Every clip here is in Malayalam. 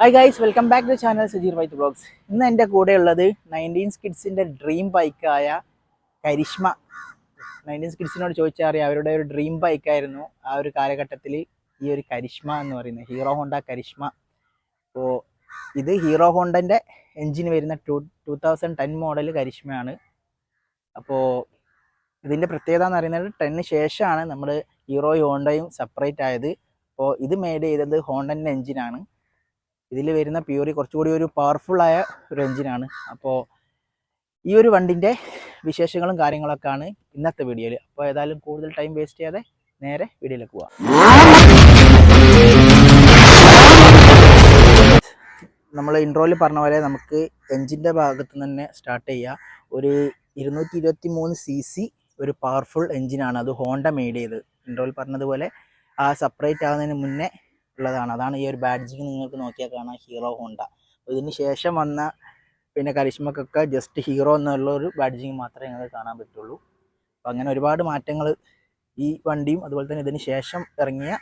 Hi guys welcome back to channel Sujeer with blogs ഇന്ന് എന്റെ കൂടെ ഉള്ളത് നയന്റീൻ സ്കിഡ്സിന്റെ ഡ്രീം ബൈക്കായ കരിഷ്മ. നയന്റീൻ കിഡ്സിനോട് ചോദിച്ചാൽ അറിയാം അവരുടെ ഒരു ഡ്രീം ബൈക്കായിരുന്നു ആ ഒരു കാലഘട്ടത്തിൽ ഈ ഒരു കരിഷ്മ എന്ന് പറയുന്നത്. Hero Honda Karizma. അപ്പോൾ ഇത് ഹീറോ ഹോണ്ടന്റെ എൻജിൻ വരുന്ന two two thousand ten model കരിഷ്മയാണ്. അപ്പോൾ ഇതിന്റെ പ്രത്യേകത എന്ന് പറയുന്നത് ടെന്നിന് ശേഷമാണ് നമ്മൾ ഹീറോ ഹോണ്ടയും സെപ്പറേറ്റ് ആയത്. അപ്പോൾ ഇത് മെയ്ഡ് ചെയ്തത് ഹോണ്ടന്റെ എൻജിനാണ് ഇതിൽ വരുന്ന പ്യൂറി കുറച്ചുകൂടി ഒരു പവർഫുള്ളായ ഒരു എഞ്ചിനാണ് അപ്പോൾ ഈ ഒരു വണ്ടിന്റെ വിശേഷങ്ങളും കാര്യങ്ങളൊക്കെയാണ് ഇന്നത്തെ വീഡിയോയിൽ അപ്പോൾ ഏതായാലും കൂടുതൽ ടൈം വേസ്റ്റ് ചെയ്യാതെ നേരെ വീഡിയോയിലേക്ക് പോവാം. നമ്മൾ ഇൻട്രോയിൽ പറഞ്ഞ പോലെ നമുക്ക് എഞ്ചിന്റെ ഭാഗത്ത് തന്നെ സ്റ്റാർട്ട് ചെയ്യുക ഒരു ഇരുന്നൂറ്റി ഇരുപത്തി മൂന്ന് സി സി ഒരു പവർഫുൾ എഞ്ചിനാണ് അത് ഹോണ്ട മെയ്ഡ് ചെയ്തത് ഇൻട്രോയിൽ പറഞ്ഞതുപോലെ ആ സെപ്പറേറ്റ് ആകുന്നതിന് മുന്നേ ഉള്ളതാണ്. അതാണ് ഈ ഒരു ബാഡ്ജിങ് നിങ്ങൾക്ക് നോക്കിയാൽ കാണാം. ഹീറോ ഹോണ്ട ഇതിന് ശേഷം വന്ന പിന്നെ കരിഷ്മക്കൊക്കെ ജസ്റ്റ് ഹീറോ എന്നുള്ള ഒരു ബാഡ്ജിങ് മാത്രമേ നിങ്ങൾക്ക് കാണാൻ പറ്റുള്ളൂ. അപ്പോൾ അങ്ങനെ ഒരുപാട് മാറ്റങ്ങൾ ഈ വണ്ടിയും അതുപോലെ തന്നെ ഇതിന് ശേഷം ഇറങ്ങിയ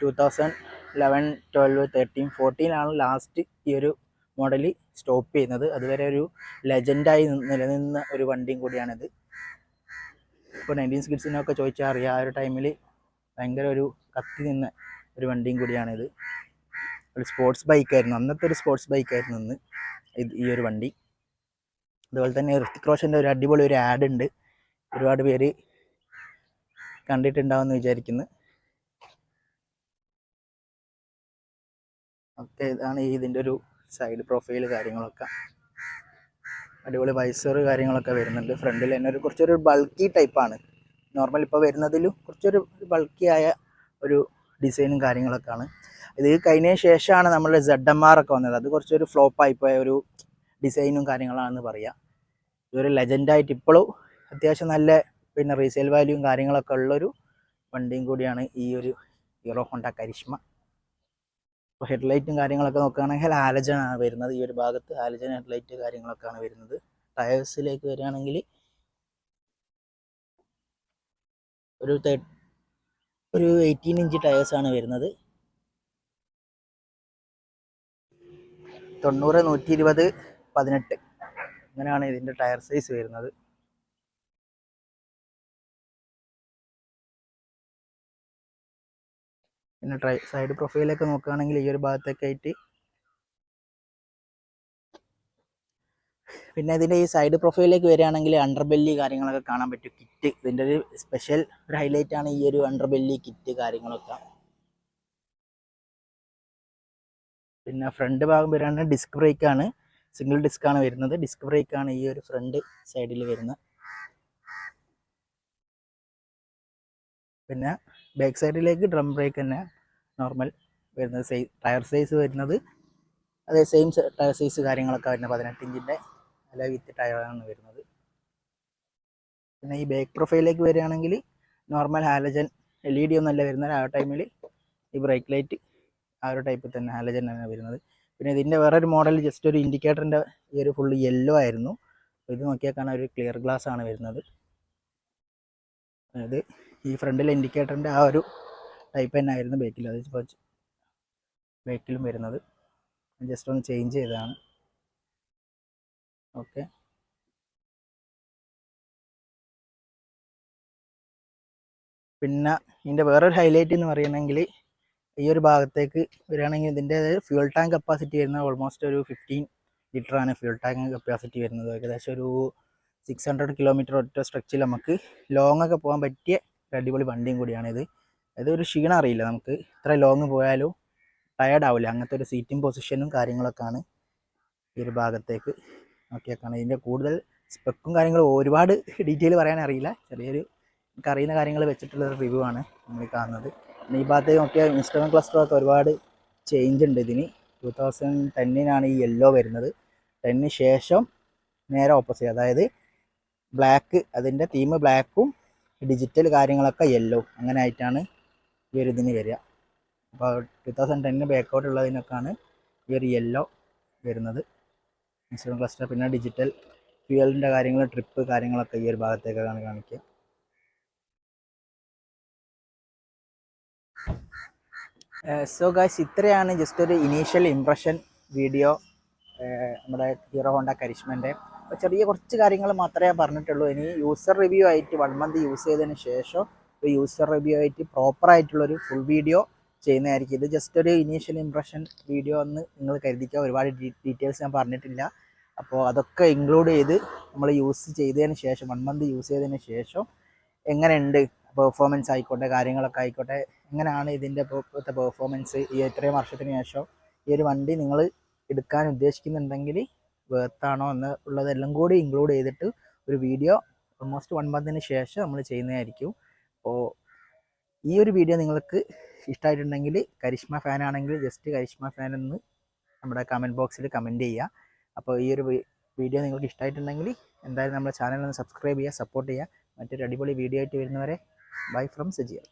two thousand eleven twelve thirteen ഫോർട്ടീനാണ് last ഈ ഒരു മോഡൽ സ്റ്റോപ്പ് ചെയ്യുന്നത്. അതുവരെ ഒരു ലെജൻഡായി നിലനിന്ന ഒരു വണ്ടിയും കൂടിയാണിത്. ഇപ്പോൾ നയന്റീൻ സ്കിഡ്സിനൊക്കെ ചോദിച്ചാൽ അറിയാം. ആ ഒരു ടൈമിൽ ഭയങ്കര ഒരു കത്തി നിന്ന ഒരു വണ്ടിയും കൂടിയാണിത്. ഒരു സ്പോർട്സ് ബൈക്കായിരുന്നു അന്നത്തെ ഒരു സ്പോർട്സ് ബൈക്കായിരുന്നു ഇന്ന്. ഇത് ഈ ഒരു വണ്ടി. അതുപോലെ തന്നെ ഋത്തിക് റോഷന്റെ ഒരു അടിപൊളി ഒരു ആഡ് ഉണ്ട്. ഒരുപാട് പേര് കണ്ടിട്ടുണ്ടാവുമെന്ന് വിചാരിക്കുന്നു. ഓക്കെ ഇതാണ് ഇതിന്റെ ഒരു സൈഡ് പ്രൊഫൈൽ കാര്യങ്ങളൊക്കെ. അടിപൊളി വൈസർ കാര്യങ്ങളൊക്കെ വരുന്നുണ്ട്. ഫ്രണ്ടിൽ തന്നെ ഒരു കുറച്ചൊരു ബൾക്കി ടൈപ്പാണ് നോർമൽ ഇപ്പോൾ വരുന്നതിലും കുറച്ചൊരു ബൾക്കി ആയ ഒരു ഡിസൈനും കാര്യങ്ങളൊക്കെയാണ്. ഇത് കഴിഞ്ഞതിന് ശേഷമാണ് നമ്മൾ സെഡ് എം ആർ ഒക്കെ വന്നത്. അത് കുറച്ചൊരു ഫ്ലോപ്പായി പോയ ഒരു ഡിസൈനും കാര്യങ്ങളാണെന്ന് പറയാം. ഇതൊരു ലെജൻഡായിട്ട് ഇപ്പോഴും അത്യാവശ്യം നല്ല പിന്നെ റീസെയിൽ വാല്യൂവും കാര്യങ്ങളൊക്കെ ഉള്ളൊരു വണ്ടിയും കൂടിയാണ് ഈ ഒരു ഹീറോ ഹോണ്ട കരിഷ്മ. ഇപ്പോൾ ഹെഡ്ലൈറ്റും കാര്യങ്ങളൊക്കെ നോക്കുകയാണെങ്കിൽ ആലജൻ ആണ് വരുന്നത്. ഈ ഒരു ഭാഗത്ത് ആലജൻ ഹെഡ്ലൈറ്റ് കാര്യങ്ങളൊക്കെയാണ് വരുന്നത്. ടയേഴ്സിലേക്ക് വരികയാണെങ്കിൽ ഒരു തേ ഒരു എയ്റ്റീൻ ഇഞ്ച് ടയേഴ്സ് ആണ് വരുന്നത്. തൊണ്ണൂറ് നൂറ്റി ഇരുപത് പതിനെട്ട്. അങ്ങനെയാണ് ഇതിന്റെ ടയർ സൈസ് വരുന്നത്. പിന്നെ ട്രൈ സൈഡ് പ്രൊഫൈലൊക്കെ നോക്കുകയാണെങ്കിൽ ഈ ഒരു ഭാഗത്തൊക്കെ ആയിട്ട് പിന്നെ ഇതിന്റെ ഈ സൈഡ് പ്രൊഫൈലിലേക്ക് വരികയാണെങ്കിൽ അണ്ടർബെല്ലി കാര്യങ്ങളൊക്കെ കാണാൻ പറ്റും. കിറ്റ് ഇതിന്റെ ഒരു സ്പെഷ്യൽ ഒരു ഹൈലൈറ്റ് ആണ് ഈ ഒരു അണ്ടർബെല്ലി കിറ്റ് കാര്യങ്ങളൊക്കെ. പിന്നെ ഫ്രണ്ട് ഭാഗം വരികയാണെങ്കിൽ ഡിസ്ക് ബ്രേക്ക് ആണ്. സിംഗിൾ ഡിസ്ക് ആണ് വരുന്നത്. ഡിസ്ക് ബ്രേക്ക് ആണ് ഈ ഒരു ഫ്രണ്ട് സൈഡിൽ വരുന്നത്. പിന്നെ ബാക്ക് സൈഡിലേക്ക് ഡ്രം ബ്രേക്ക് തന്നെ നോർമൽ വരുന്നത്. സൈസ് ടയർ സൈസ് വരുന്നത്. അതേ സെയിം ടയർ സൈസ് കാര്യങ്ങളൊക്കെ വരുന്നത്. പതിനെട്ട് ഇഞ്ചിന്റെ അല്ല വിത്ത് ടയറാണ് വരുന്നത്. പിന്നെ ഈ ബാക്ക് പ്രൊഫൈലിലേക്ക് വരികയാണെങ്കിൽ normal halogen L E D ഒന്നല്ല വരുന്നത്. ആ ടൈമിൽ ഈ ബ്രേക്ക് ലൈറ്റ് ആ ഒരു ടൈപ്പിൽ തന്നെ ഹാലജൻ ആണ് വരുന്നത്. പിന്നെ ഇതിന്റെ വേറൊരു മോഡൽ ജസ്റ്റ് ഒരു ഇൻഡിക്കേറ്ററിന്റെ ഈ ഒരു ഫുള്ള് യെല്ലോ ആയിരുന്നു. ഇത് നോക്കിയാൽ കാണാൻ ഒരു ക്ലിയർ ഗ്ലാസ് ആണ് വരുന്നത്. അതായത് ഈ ഫ്രണ്ടിലെ ഇൻഡിക്കേറ്ററിന്റെ ആ ഒരു ടൈപ്പ് തന്നെ ആയിരുന്നു ബേക്കിൽ അത് ഇപ്പോൾ വരുന്നത്. ജസ്റ്റ് ഒന്ന് ചേഞ്ച് ചെയ്തതാണ്. ഓക്കെ. പിന്നെ ഇതിന്റെ വേറൊരു ഹൈലൈറ്റ് എന്ന് പറയണമെങ്കിൽ ഈ ഒരു ഭാഗത്തേക്ക് വരികയാണെങ്കിൽ ഇതിന്റെ ഫ്യൂൾ ടാങ്ക് കപ്പാസിറ്റി വരുന്നത് ഓൾമോസ്റ്റ് ഒരു ഫിഫ്റ്റീൻ ലിറ്ററാണ് ഫ്യൂൾ ടാങ്ക് കപ്പാസിറ്റി വരുന്നത്. ഏകദേശം ഒരു സിക്സ് ഹൺഡ്രഡ് കിലോമീറ്റർ ഒറ്റ സ്ട്രെച്ചിൽ നമുക്ക് ലോങ് ഒക്കെ പോകാൻ പറ്റിയ അടിപൊളി വണ്ടിയും കൂടിയാണിത് ഒരു ക്ഷീണം അറിയില്ല നമുക്ക് ഇത്ര ലോങ് പോയാലും ടയർഡ് ആവില്ല. അങ്ങനത്തെ ഒരു സീറ്റിംഗ് പൊസിഷനും കാര്യങ്ങളൊക്കെയാണ് ഈ ഒരു ഭാഗത്തേക്ക് നോക്കിയേക്കാണ്. ഇതിന്റെ കൂടുതൽ സ്പെക്കും കാര്യങ്ങളും ഒരുപാട് ഡീറ്റെയിൽ പറയാൻ അറിയില്ല. ചെറിയൊരു എനിക്ക് അറിയുന്ന കാര്യങ്ങൾ വെച്ചിട്ടുള്ള ഒരു റിവ്യൂ ആണ് നമ്മൾ കാണുന്നത്. പിന്നെ ഈ ഭാഗത്തേക്ക് നോക്കിയാൽ ഇൻസ്റ്റഗ്രാം ക്ലസ്റ്ററൊക്കെ ഒരുപാട് ചേഞ്ച് ഉണ്ട് ഇതിന്. ടു തൗസൻഡ് ടെന്നിനാണ് ഈ യെല്ലോ വരുന്നത്. ടെന്നിന് ശേഷം നേരെ ഓപ്പോസിറ്റ് അതായത് ബ്ലാക്ക് അതിന്റെ തീം ബ്ലാക്കും ഡിജിറ്റൽ കാര്യങ്ങളൊക്കെ യെല്ലോ അങ്ങനെ ആയിട്ടാണ് ഈ ഒരു ഇതിന് വരിക. അപ്പോൾ ടു തൗസൻഡ് ടെന്നിന് ബാക്കൗട്ട് ഉള്ളതിനൊക്കെയാണ് ഈ ഒരു യെല്ലോ വരുന്നത്. ഇൻസ്ട്രുമെന്റ് ക്ലസ്റ്റർ പിന്നെ ഡിജിറ്റൽ ഫ്യൂവലിന്റെ കാര്യങ്ങൾ ട്രിപ്പ് കാര്യങ്ങളൊക്കെ ഈ ഒരു ഭാഗത്തേക്കാണ് കാണിക്കുക. സോ ഗായ്സ് ഇത്രയാണ് ജസ്റ്റ് ഒരു ഇനീഷ്യൽ ഇംപ്രഷൻ വീഡിയോ നമ്മുടെ ഹീറോ ഹോണ്ട കരിഷ്മന്റെ ചെറിയ കുറച്ച് കാര്യങ്ങൾ മാത്രമേ പറഞ്ഞിട്ടുള്ളൂ. ഇനി യൂസർ റിവ്യൂ ആയിട്ട് വൺ മന്ത് യൂസ് ചെയ്തതിന് ശേഷം ഒരു യൂസർ റിവ്യൂ ആയിട്ട് പ്രോപ്പറായിട്ടുള്ളൊരു ഫുൾ വീഡിയോ ചെയ്യുന്നതായിരിക്കും. ഇത് ജസ്റ്റ് ഒരു ഇനീഷ്യൽ ഇംപ്രഷൻ വീഡിയോ എന്ന് നിങ്ങൾ കരുതിക്കുക. ഒരുപാട് ഡീറ്റെയിൽസ് ഞാൻ പറഞ്ഞിട്ടില്ല. അപ്പോൾ അതൊക്കെ ഇൻക്ലൂഡ് ചെയ്ത് നമ്മൾ യൂസ് ചെയ്തതിന് ശേഷം വൺ മന്ത് യൂസ് ചെയ്തതിന് ശേഷം എങ്ങനെയുണ്ട് പെർഫോമൻസ് ആയിക്കോട്ടെ കാര്യങ്ങളൊക്കെ ആയിക്കോട്ടെ എങ്ങനെയാണ് ഇതിന്റെ ഇപ്പോഴത്തെ പെർഫോമൻസ് ഈ ഇത്രയും വർഷത്തിന് ശേഷം ഈ ഒരു വണ്ടി നിങ്ങൾ എടുക്കാൻ ഉദ്ദേശിക്കുന്നുണ്ടെങ്കിൽ വേർത്താണോ എന്ന് ഉള്ളതെല്ലാം കൂടി ഇൻക്ലൂഡ് ചെയ്തിട്ട് ഒരു വീഡിയോ ഓൾമോസ്റ്റ് വൺ മന്തിന് ശേഷം നമ്മൾ ചെയ്യുന്നതായിരിക്കും. അപ്പോൾ ഈ ഒരു വീഡിയോ നിങ്ങൾക്ക് ഇഷ്ടമായിട്ടുണ്ടെങ്കിൽ കരിഷ്മ ഫാനാണെങ്കിൽ ജസ്റ്റ് കരിഷ്മ ഫാൻ എന്ന് നമ്മുടെ കമന്റ് ബോക്സിൽ കമന്റ് ചെയ്യുക. അപ്പോൾ ഈ ഒരു വീഡിയോ നിങ്ങൾക്ക് ഇഷ്ടമായിട്ടുണ്ടെങ്കിൽ എന്തായാലും നമ്മുടെ ചാനൽ ഒന്ന് സബ്സ്ക്രൈബ് ചെയ്യുക സപ്പോർട്ട് ചെയ്യുക. മറ്റൊരു അടിപൊളി വീഡിയോ ആയിട്ട് വരുന്നവരെ ബൈ ഫ്രം സജിയ